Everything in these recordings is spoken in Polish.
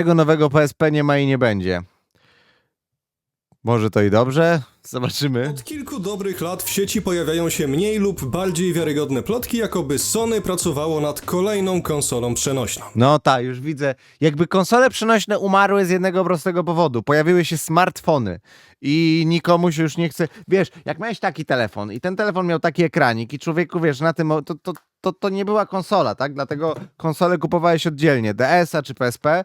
Tego nowego PSP nie ma i nie będzie. Może to i dobrze? Zobaczymy. Od kilku dobrych lat w sieci pojawiają się mniej lub bardziej wiarygodne plotki, jakoby Sony pracowało nad kolejną konsolą przenośną. No tak, już widzę. Jakby konsole przenośne umarły z jednego prostego powodu. Pojawiły się smartfony i nikomu się już nie chce. Wiesz, jak miałeś taki telefon i ten telefon miał taki ekranik i człowieku, wiesz, na tym, to, to, to, to nie była konsola, tak? Dlatego konsole kupowałeś oddzielnie, DS-a czy PSP.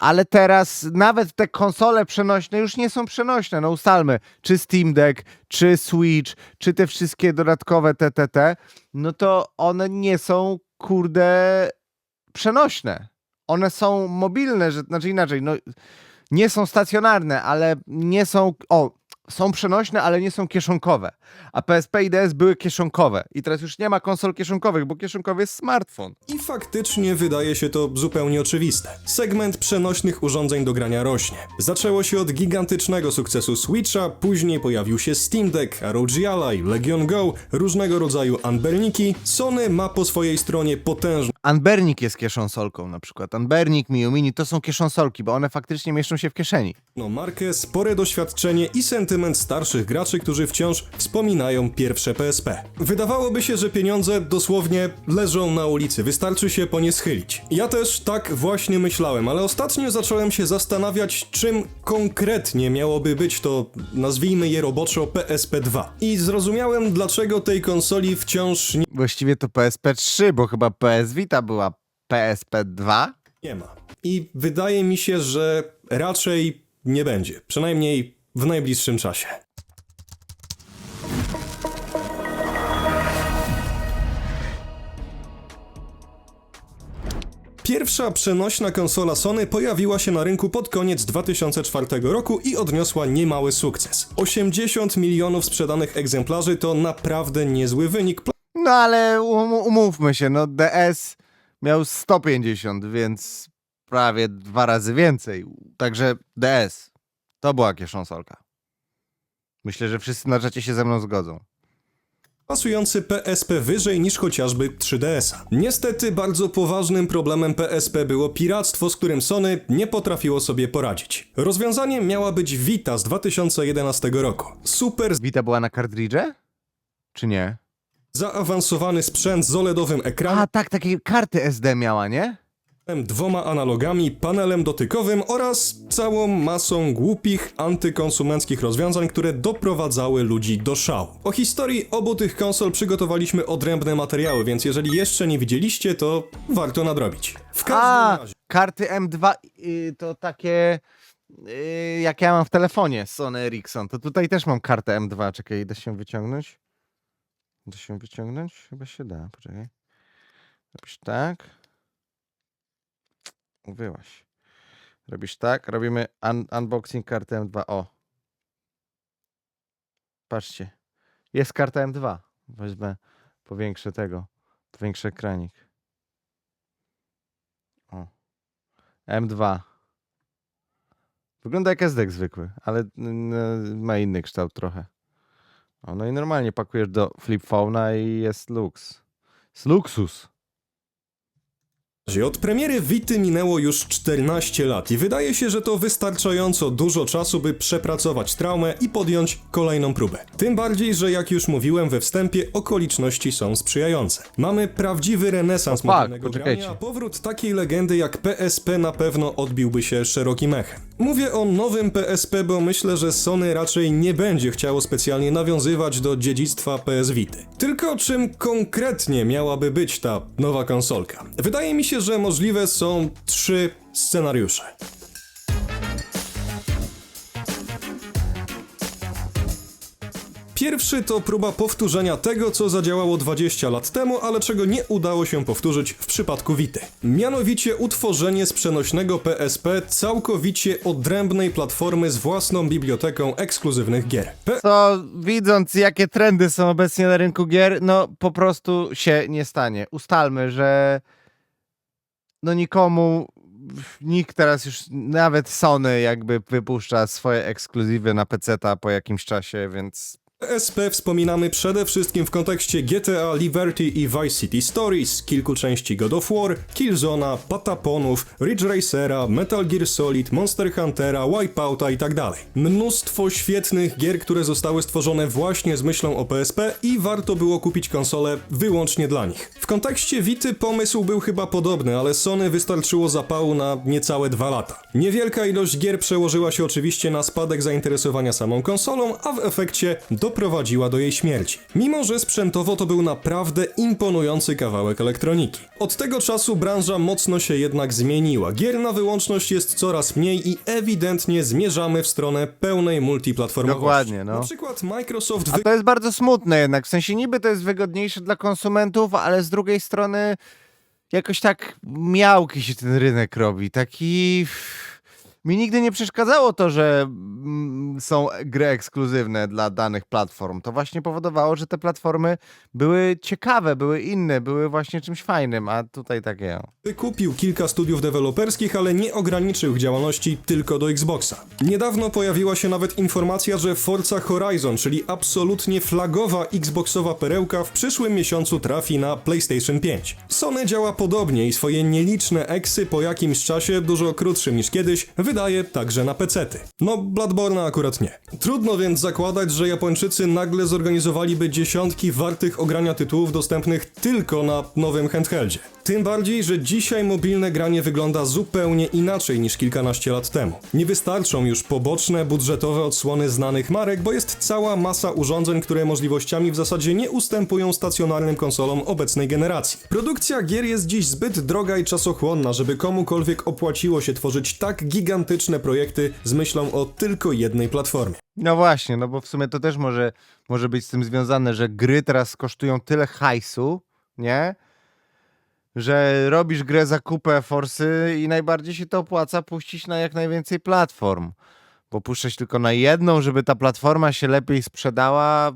Ale teraz nawet te konsole przenośne już nie są przenośne. No ustalmy, czy Steam Deck, czy Switch, czy te wszystkie dodatkowe TTT, no to one nie są, kurde, przenośne. One są mobilne, że, znaczy inaczej, no nie są stacjonarne, ale nie są, o, są przenośne, ale nie są kieszonkowe. A PSP i DS były kieszonkowe. I teraz już nie ma konsol kieszonkowych, bo kieszonkowy jest smartfon. I faktycznie wydaje się to zupełnie oczywiste. Segment przenośnych urządzeń do grania rośnie. Zaczęło się od gigantycznego sukcesu Switcha, później pojawił się Steam Deck, ROG Ally, Legion Go, różnego rodzaju Anberniki. Sony ma po swojej stronie potężną Anbernik jest kieszonsolką na przykład. Anbernik, Miu Mini to są kieszonsolki, bo one faktycznie mieszczą się w kieszeni. markę, spore doświadczenie i sentyment starszych graczy, którzy wciąż wspominają pierwsze PSP. Wydawałoby się, że pieniądze dosłownie leżą na ulicy, wystarczy się po nie schylić. Ja też tak właśnie myślałem, ale ostatnio zacząłem się zastanawiać, czym konkretnie miałoby być to, nazwijmy je roboczo PSP 2. I zrozumiałem, dlaczego tej konsoli wciąż Właściwie to PSP 3, bo chyba PS Vita była PSP 2. nie ma. I wydaje mi się, że raczej nie będzie, przynajmniej w najbliższym czasie. Pierwsza przenośna konsola Sony pojawiła się na rynku pod koniec 2004 roku i odniosła niemały sukces. 80 milionów sprzedanych egzemplarzy to naprawdę niezły wynik. No ale um, umówmy się, no DS miał 150, więc prawie dwa razy więcej. Także DS to była kieszonsolka. Myślę, że wszyscy na czacie się ze mną zgodzą. pasujący PSP wyżej niż chociażby 3DS-a. Niestety bardzo poważnym problemem PSP było piractwo, z którym Sony nie potrafiło sobie poradzić. Rozwiązaniem miała być Vita z 2011 roku. Super Vita była na kartridże? Czy nie? zaawansowany sprzęt z OLEDowym ekranem, A tak, takie karty SD miała, nie? Dwoma analogami, panelem dotykowym oraz całą masą głupich, antykonsumenckich rozwiązań, które doprowadzały ludzi do szału. O historii obu tych konsol przygotowaliśmy odrębne materiały, więc jeżeli jeszcze nie widzieliście, to warto nadrobić. W każdym A, razie, karty M2 y, to takie y, jak ja mam w telefonie Sony Ericsson, to tutaj też mam kartę M2. Czekaj, da się wyciągnąć? Da się wyciągnąć? Chyba się da, poczekaj. Robisz tak. Uwyłaś. Robisz tak, robimy un unboxing karty M2. O. Patrzcie. Jest karta M2. Wezmę, powiększę tego. Powiększę ekranik. O. M2. Wygląda jak SD zwykły, ale ma inny kształt trochę. O, no i normalnie pakujesz do flip phone'a i jest lux. Jest luksus. Od premiery Vity minęło już 14 lat i wydaje się, że to wystarczająco dużo czasu, by przepracować traumę i podjąć kolejną próbę. Tym bardziej, że jak już mówiłem we wstępie, okoliczności są sprzyjające. Mamy prawdziwy renesans O fuck, mobilnego poczekajcie. grania, a powrót takiej legendy jak PSP na pewno odbiłby się szerokim echem. Mówię o nowym PSP, bo myślę, że Sony raczej nie będzie chciało specjalnie nawiązywać do dziedzictwa PS Vity. Tylko czym konkretnie miałaby być ta nowa konsolka? Wydaje mi się, że możliwe są trzy scenariusze. Pierwszy to próba powtórzenia tego, co zadziałało 20 lat temu, ale czego nie udało się powtórzyć w przypadku Vity. Mianowicie utworzenie z przenośnego PSP całkowicie odrębnej platformy z własną biblioteką ekskluzywnych gier. P Co widząc jakie trendy są obecnie na rynku gier, no po prostu się nie stanie. Ustalmy, że no nikomu, nikt teraz już, nawet Sony jakby wypuszcza swoje ekskluzywy na PC-ta po jakimś czasie, więc PSP wspominamy przede wszystkim w kontekście GTA Liberty i Vice City Stories, kilku części God of War, Killzone'a, Pataponów, Ridge Racera, Metal Gear Solid, Monster Huntera, Wipeouta i tak. Mnóstwo świetnych gier, które zostały stworzone właśnie z myślą o PSP i warto było kupić konsolę wyłącznie dla nich. W kontekście Vity pomysł był chyba podobny, ale Sony wystarczyło zapału na niecałe dwa lata. Niewielka ilość gier przełożyła się oczywiście na spadek zainteresowania samą konsolą, a w efekcie doprowadziła do jej śmierci. Mimo, że sprzętowo to był naprawdę imponujący kawałek elektroniki. Od tego czasu branża mocno się jednak zmieniła. Gier na wyłączność jest coraz mniej i ewidentnie zmierzamy w stronę pełnej multiplatformowości. Dokładnie, no. Na przykład Microsoft A to jest bardzo smutne jednak, w sensie niby to jest wygodniejsze dla konsumentów, ale z drugiej strony jakoś tak miałki się ten rynek robi, taki... Mi nigdy nie przeszkadzało to, że mm, są gry ekskluzywne dla danych platform. To właśnie powodowało, że te platformy były ciekawe, były inne, były właśnie czymś fajnym, a tutaj takie... Wykupił kilka studiów deweloperskich, ale nie ograniczył działalności tylko do Xboxa. Niedawno pojawiła się nawet informacja, że Forza Horizon, czyli absolutnie flagowa Xboxowa perełka, w przyszłym miesiącu trafi na PlayStation 5. Sony działa podobnie i swoje nieliczne eksy po jakimś czasie, dużo krótszym niż kiedyś, wydaje także na pecety. No, Bloodborne akurat nie. Trudno więc zakładać, że Japończycy nagle zorganizowaliby dziesiątki wartych ogrania tytułów dostępnych tylko na nowym handheldzie. Tym bardziej, że dzisiaj mobilne granie wygląda zupełnie inaczej niż kilkanaście lat temu. Nie wystarczą już poboczne, budżetowe odsłony znanych marek, bo jest cała masa urządzeń, które możliwościami w zasadzie nie ustępują stacjonarnym konsolom obecnej generacji. Produkcja gier jest dziś zbyt droga i czasochłonna, żeby komukolwiek opłaciło się tworzyć tak gigantyczne projekty z myślą o tylko jednej platformie. No właśnie, no bo w sumie to też może, może być z tym związane, że gry teraz kosztują tyle hajsu, nie? Że robisz grę za kupę forsy i najbardziej się to opłaca puścić na jak najwięcej platform. Bo puszczać tylko na jedną, żeby ta platforma się lepiej sprzedała.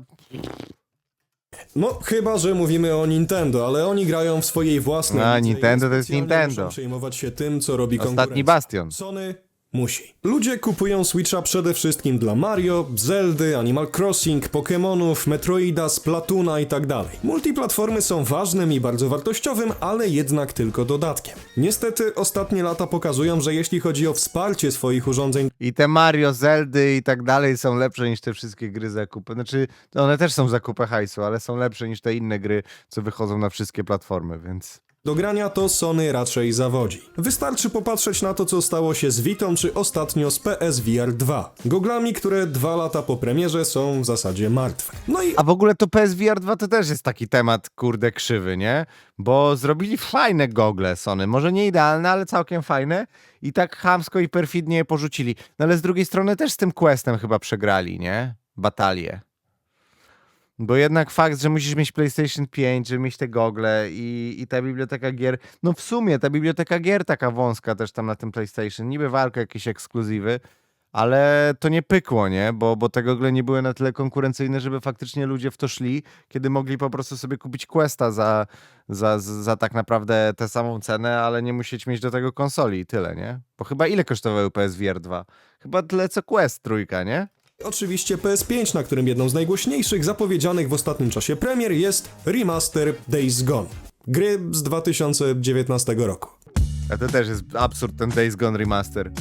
No, chyba, że mówimy o Nintendo, ale oni grają w swojej własnej A, lidze i Nintendo to jest specjalnie Nintendo. muszą przejmować się tym, co robi Ostatni konkurencja. bastion. Sony musi. Ludzie kupują Switcha przede wszystkim dla Mario, Zeldy, Animal Crossing, Pokémonów, Metroida, Splatoona i tak. Multiplatformy są ważnym i bardzo wartościowym, ale jednak tylko dodatkiem. Niestety ostatnie lata pokazują, że jeśli chodzi o wsparcie swoich urządzeń I te Mario, Zeldy i tak dalej są lepsze niż te wszystkie gry za kupę. Znaczy, one też są za kupę hajsu, ale są lepsze niż te inne gry, co wychodzą na wszystkie platformy, więc... do grania, to Sony raczej zawodzi. Wystarczy popatrzeć na to, co stało się z Vitą, czy ostatnio z PSVR 2. Goglami, które dwa lata po premierze są w zasadzie martwe. No i A w ogóle to PSVR 2 to też jest taki temat, kurde, krzywy, nie? Bo zrobili fajne gogle Sony, może nie idealne, ale całkiem fajne i tak chamsko i perfidnie je porzucili. No ale z drugiej strony też z tym Questem chyba przegrali, nie? Batalię. Bo jednak fakt, że musisz mieć PlayStation 5, żeby mieć te gogle i, i ta biblioteka gier, no w sumie ta biblioteka gier taka wąska też tam na tym PlayStation, niby walka jakieś ekskluzywy, ale to nie pykło, nie? Bo, bo te gogle nie były na tyle konkurencyjne, żeby faktycznie ludzie w to szli, kiedy mogli po prostu sobie kupić Questa za, za, za tak naprawdę tę samą cenę, ale nie musieć mieć do tego konsoli i tyle, nie? Bo chyba ile kosztowały PSVR 2? Chyba tyle co Quest trójka, nie? Oczywiście PS5, na którym jedną z najgłośniejszych zapowiedzianych w ostatnim czasie premier jest remaster Days Gone. Gry z 2019 roku. A to też jest absurd, ten Days Gone Remaster.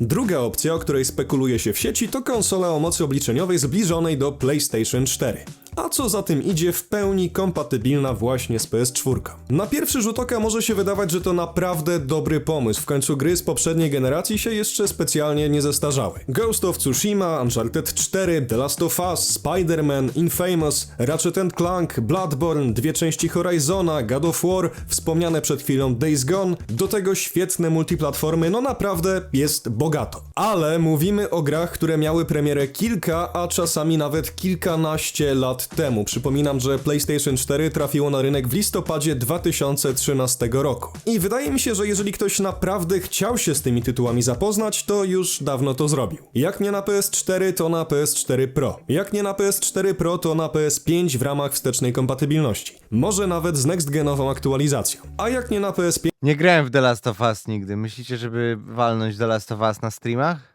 Druga opcja, o której spekuluje się w sieci, to konsola o mocy obliczeniowej zbliżonej do PlayStation 4. A co za tym idzie, w pełni kompatybilna właśnie z PS4. Na pierwszy rzut oka może się wydawać, że to naprawdę dobry pomysł. W końcu gry z poprzedniej generacji się jeszcze specjalnie nie zestarzały. Ghost of Tsushima, Uncharted 4, The Last of Us, Spider-Man, Infamous, Ratchet Clank, Bloodborne, dwie części Horizona, God of War, wspomniane przed chwilą Days Gone, do tego świetne multiplatformy, no naprawdę jest bogato. Ale mówimy o grach, które miały premierę kilka, a czasami nawet kilkanaście temu. Przypominam, że PlayStation 4 trafiło na rynek w listopadzie 2013 roku. I wydaje mi się, że jeżeli ktoś naprawdę chciał się z tymi tytułami zapoznać, to już dawno to zrobił. Jak nie na PS4, to na PS4 Pro. Jak nie na PS4 Pro, to na PS5 w ramach wstecznej kompatybilności. Może nawet z next-genową aktualizacją. A jak nie na PS5, Nie grałem w The Last of Us nigdy. Myślicie, żeby walnąć The Last of Us na streamach?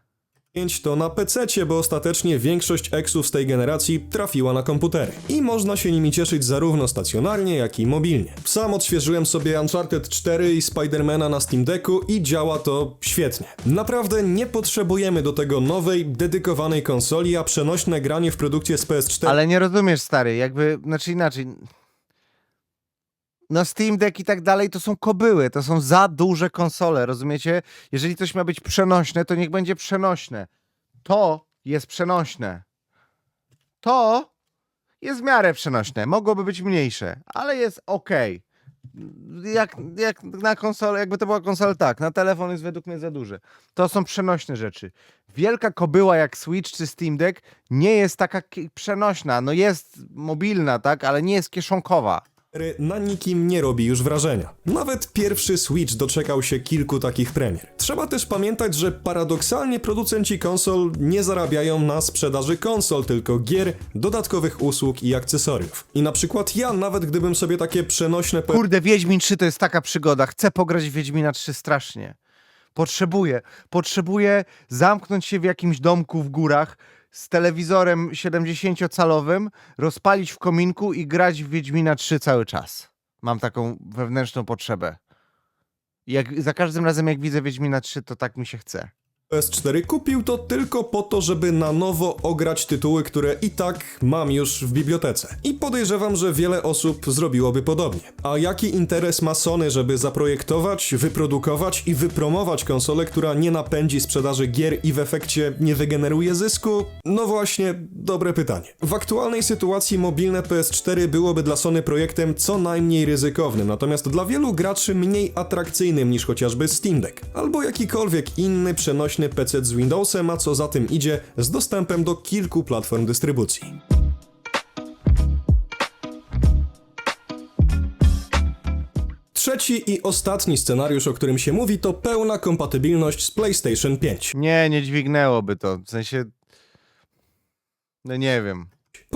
5 to na PC, bo ostatecznie większość eksów z tej generacji trafiła na komputery. I można się nimi cieszyć zarówno stacjonarnie, jak i mobilnie. Sam odświeżyłem sobie Uncharted 4 i Spidermana na Steam Decku i działa to świetnie. Naprawdę nie potrzebujemy do tego nowej, dedykowanej konsoli, a przenośne granie w produkcie z PS4 Ale nie rozumiesz, stary, jakby, znaczy inaczej. No Steam Deck i tak dalej to są kobyły, to są za duże konsole, rozumiecie? Jeżeli coś ma być przenośne, to niech będzie przenośne. To jest przenośne. To jest w miarę przenośne. Mogłoby być mniejsze, ale jest ok. Jak, jak na konsolę, jakby to była konsola, tak. Na telefon jest według mnie za duży. To są przenośne rzeczy. Wielka kobyła jak Switch czy Steam Deck nie jest taka przenośna. No jest mobilna, tak, ale nie jest kieszonkowa. Na nikim nie robi już wrażenia. Nawet pierwszy Switch doczekał się kilku takich premier. Trzeba też pamiętać, że paradoksalnie producenci konsol nie zarabiają na sprzedaży konsol, tylko gier, dodatkowych usług i akcesoriów. I na przykład ja, nawet gdybym sobie takie przenośne Kurde, Wiedźmin 3 to jest taka przygoda. Chcę pograć w Wiedźmina 3 strasznie. Potrzebuję. Potrzebuję zamknąć się w jakimś domku w górach z telewizorem 70-calowym, rozpalić w kominku i grać w Wiedźmina 3 cały czas. Mam taką wewnętrzną potrzebę. Jak, za każdym razem, jak widzę Wiedźmina 3, to tak mi się chce. PS4 kupił to tylko po to, żeby na nowo ograć tytuły, które i tak mam już w bibliotece. I podejrzewam, że wiele osób zrobiłoby podobnie. A jaki interes ma Sony, żeby zaprojektować, wyprodukować i wypromować konsolę, która nie napędzi sprzedaży gier i w efekcie nie wygeneruje zysku? No właśnie, dobre pytanie. W aktualnej sytuacji mobilne PS4 byłoby dla Sony projektem co najmniej ryzykownym, natomiast dla wielu graczy mniej atrakcyjnym niż chociażby Steam Deck, albo jakikolwiek inny przenośny PC z Windowsem, a co za tym idzie, z dostępem do kilku platform dystrybucji. Trzeci i ostatni scenariusz, o którym się mówi, to pełna kompatybilność z PlayStation 5. Nie, nie dźwignęłoby to. W sensie. No nie wiem.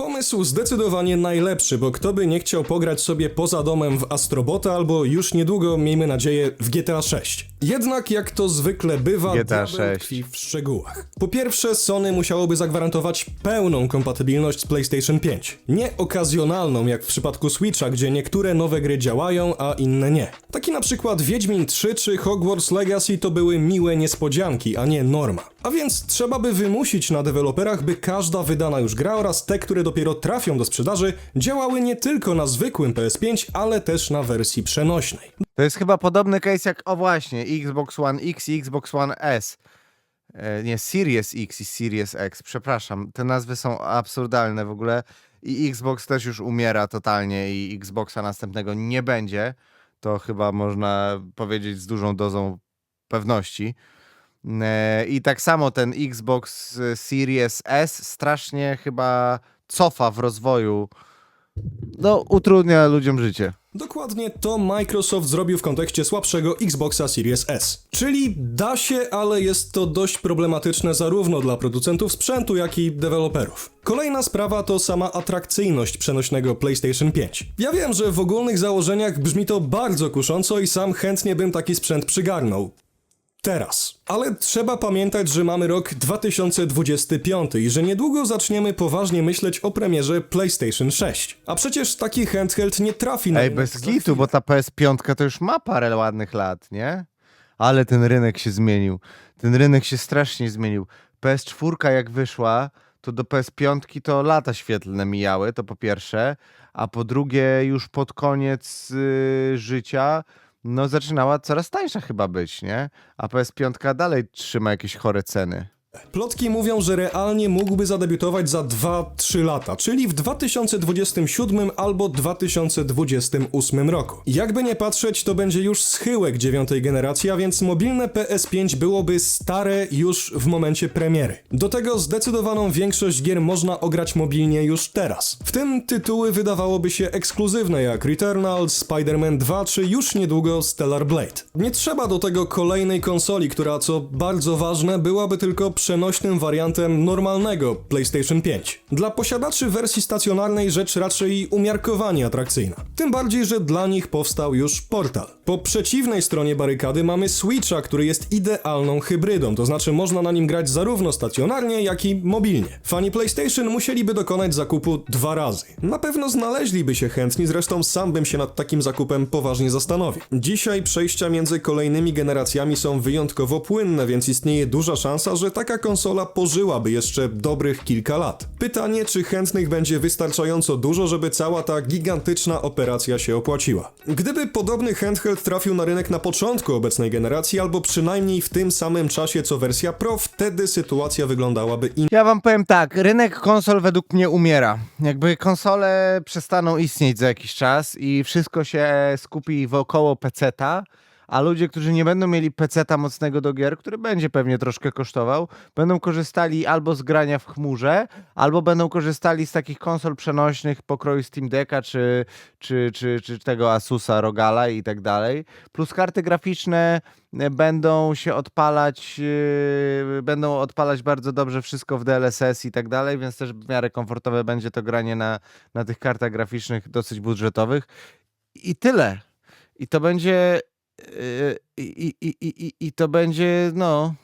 Pomysł zdecydowanie najlepszy, bo kto by nie chciał pograć sobie poza domem w Astrobota albo już niedługo, miejmy nadzieję, w GTA 6. Jednak jak to zwykle bywa, GTA diabeł 6. tkwi w szczegółach. Po pierwsze, Sony musiałoby zagwarantować pełną kompatybilność z PlayStation 5. Nie okazjonalną, jak w przypadku Switcha, gdzie niektóre nowe gry działają, a inne nie. Taki na przykład Wiedźmin 3 czy Hogwarts Legacy to były miłe niespodzianki, a nie norma. A więc trzeba by wymusić na deweloperach, by każda wydana już gra oraz te, które dopiero trafią do sprzedaży, działały nie tylko na zwykłym PS5, ale też na wersji przenośnej. To jest chyba podobny case jak, o właśnie, Xbox One X i Xbox One S. E, nie, Series X i Series X, przepraszam. Te nazwy są absurdalne w ogóle. I Xbox też już umiera totalnie i Xboxa następnego nie będzie. To chyba można powiedzieć z dużą dozą pewności. E, I tak samo ten Xbox e, Series S strasznie chyba cofa w rozwoju. No, utrudnia ludziom życie. Dokładnie to Microsoft zrobił w kontekście słabszego Xboxa Series S. Czyli da się, ale jest to dość problematyczne zarówno dla producentów sprzętu, jak i deweloperów. Kolejna sprawa to sama atrakcyjność przenośnego PlayStation 5. Ja wiem, że w ogólnych założeniach brzmi to bardzo kusząco i sam chętnie bym taki sprzęt przygarnął. Teraz. Ale trzeba pamiętać, że mamy rok 2025 i że niedługo zaczniemy poważnie myśleć o premierze PlayStation 6. A przecież taki handheld nie trafi na Ej, bez gitu, bo ta PS5 to już ma parę ładnych lat, nie? Ale ten rynek się zmienił. Ten rynek się strasznie zmienił. PS4 jak wyszła, to do PS5 to lata świetlne mijały, to po pierwsze, a po drugie już pod koniec y, życia no zaczynała coraz tańsza chyba być, nie? A PS5 dalej trzyma jakieś chore ceny. Plotki mówią, że realnie mógłby zadebiutować za 2-3 lata, czyli w 2027 albo 2028 roku. Jakby nie patrzeć, to będzie już schyłek dziewiątej generacji, a więc mobilne PS5 byłoby stare już w momencie premiery. Do tego zdecydowaną większość gier można ograć mobilnie już teraz. W tym tytuły wydawałoby się ekskluzywne jak Returnal, Spider-Man 2 czy już niedługo Stellar Blade. Nie trzeba do tego kolejnej konsoli, która co bardzo ważne byłaby tylko przenośnym wariantem normalnego PlayStation 5. Dla posiadaczy wersji stacjonarnej rzecz raczej umiarkowanie atrakcyjna. Tym bardziej, że dla nich powstał już portal. Po przeciwnej stronie barykady mamy Switcha, który jest idealną hybrydą, to znaczy można na nim grać zarówno stacjonarnie, jak i mobilnie. Fani PlayStation musieliby dokonać zakupu dwa razy. Na pewno znaleźliby się chętni, zresztą sam bym się nad takim zakupem poważnie zastanowił. Dzisiaj przejścia między kolejnymi generacjami są wyjątkowo płynne, więc istnieje duża szansa, że taka konsola pożyłaby jeszcze dobrych kilka lat. Pytanie, czy chętnych będzie wystarczająco dużo, żeby cała ta gigantyczna operacja się opłaciła. Gdyby podobny handheld trafił na rynek na początku obecnej generacji, albo przynajmniej w tym samym czasie co wersja Pro, wtedy sytuacja wyglądałaby inaczej. Ja wam powiem tak, rynek konsol według mnie umiera. Jakby konsole przestaną istnieć za jakiś czas i wszystko się skupi wokoło peceta, a ludzie, którzy nie będą mieli peceta mocnego do gier, który będzie pewnie troszkę kosztował, będą korzystali albo z grania w chmurze, albo będą korzystali z takich konsol przenośnych pokroju Steam Decka, czy, czy, czy, czy tego Asusa, Rogala i tak dalej. Plus karty graficzne e, będą się odpalać, yy, będą odpalać bardzo dobrze wszystko w DLSS i tak dalej, więc też w miarę komfortowe będzie to granie na, na tych kartach graficznych dosyć budżetowych. I tyle. I to będzie. I, i, i, i, I to będzie, no.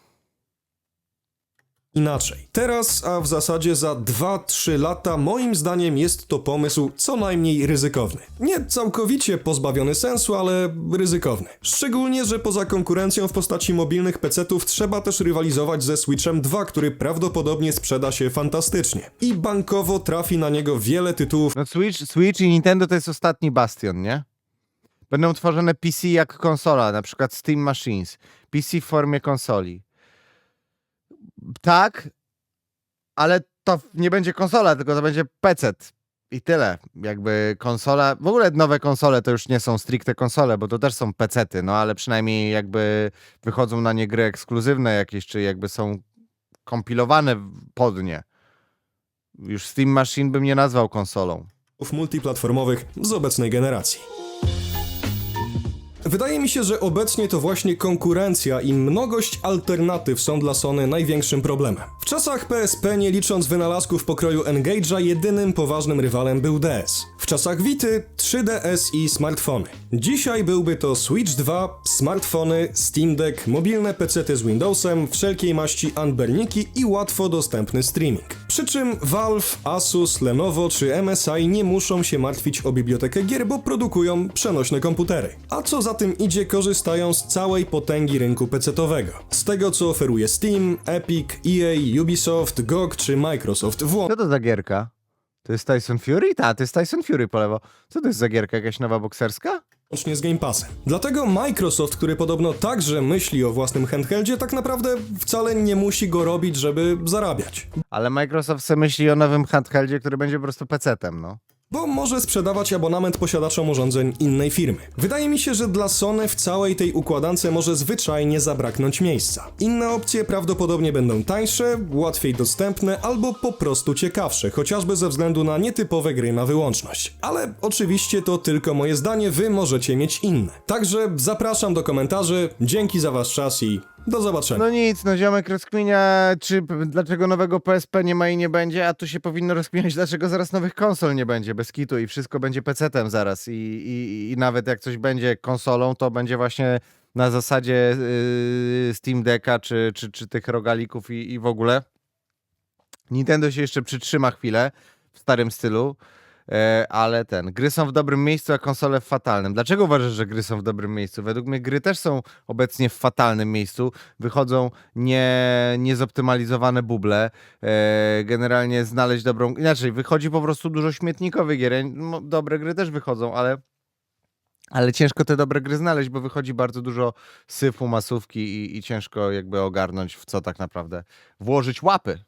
inaczej. Teraz, a w zasadzie za 2-3 lata, moim zdaniem jest to pomysł co najmniej ryzykowny. Nie całkowicie pozbawiony sensu, ale ryzykowny. Szczególnie, że poza konkurencją w postaci mobilnych PC-ów trzeba też rywalizować ze Switchem 2, który prawdopodobnie sprzeda się fantastycznie. I bankowo trafi na niego wiele tytułów No Switch, Switch i Nintendo to jest ostatni bastion, nie? Będą tworzone PC jak konsola, na przykład Steam Machines. PC w formie konsoli. Tak, ale to nie będzie konsola, tylko to będzie PC. I tyle. Jakby konsola. W ogóle nowe konsole to już nie są stricte konsole, bo to też są pecety, no ale przynajmniej jakby wychodzą na nie gry ekskluzywne jakieś, czy jakby są kompilowane pod nie. Już Steam Machine bym nie nazwał konsolą. multiplatformowych z obecnej generacji. Wydaje mi się, że obecnie to właśnie konkurencja i mnogość alternatyw są dla Sony największym problemem. W czasach PSP, nie licząc wynalazków pokroju Engage'a, jedynym poważnym rywalem był DS. W czasach Vity 3DS i smartfony. Dzisiaj byłby to Switch 2, smartfony, Steam Deck, mobilne PC z Windowsem, wszelkiej maści unburniki i łatwo dostępny streaming. Przy czym Valve, Asus, Lenovo czy MSI nie muszą się martwić o bibliotekę gier, bo produkują przenośne komputery. A co za tym idzie, korzystają z całej potęgi rynku PC-owego. Z tego co oferuje Steam, Epic, EA, Ubisoft, GOG czy Microsoft, Co to za gierka? To jest Tyson Fury? Ta, to jest Tyson Fury po lewo. Co to jest za gierka? Jakaś nowa bokserska? Włącznie z Game Passem. Dlatego Microsoft, który podobno także myśli o własnym handheldzie, tak naprawdę wcale nie musi go robić, żeby zarabiać. Ale Microsoft se myśli o nowym handheldzie, który będzie po prostu PC-tem, no. Bo może sprzedawać abonament posiadaczom urządzeń innej firmy. Wydaje mi się, że dla Sony w całej tej układance może zwyczajnie zabraknąć miejsca. Inne opcje prawdopodobnie będą tańsze, łatwiej dostępne albo po prostu ciekawsze, chociażby ze względu na nietypowe gry na wyłączność. Ale oczywiście to tylko moje zdanie, wy możecie mieć inne. Także zapraszam do komentarzy, dzięki za wasz czas i do zobaczenia. No nic, no ziomek rozkminia, czy dlaczego nowego PSP nie ma i nie będzie, a tu się powinno rozkminiać, dlaczego zaraz nowych konsol nie będzie, bez kitu i wszystko będzie PC-tem zaraz i, i, i nawet jak coś będzie konsolą, to będzie właśnie na zasadzie yy, Steam Decka, czy, czy, czy tych rogalików i, i w ogóle. Nintendo się jeszcze przytrzyma chwilę w starym stylu, ale ten, gry są w dobrym miejscu, a konsole w fatalnym. Dlaczego uważasz, że gry są w dobrym miejscu? Według mnie gry też są obecnie w fatalnym miejscu. Wychodzą nie, niezoptymalizowane buble. E, generalnie znaleźć dobrą... Inaczej, wychodzi po prostu dużo śmietnikowych gier. No, Dobre gry też wychodzą, ale... Ale ciężko te dobre gry znaleźć, bo wychodzi bardzo dużo syfu, masówki i, i ciężko jakby ogarnąć, w co tak naprawdę włożyć łapy.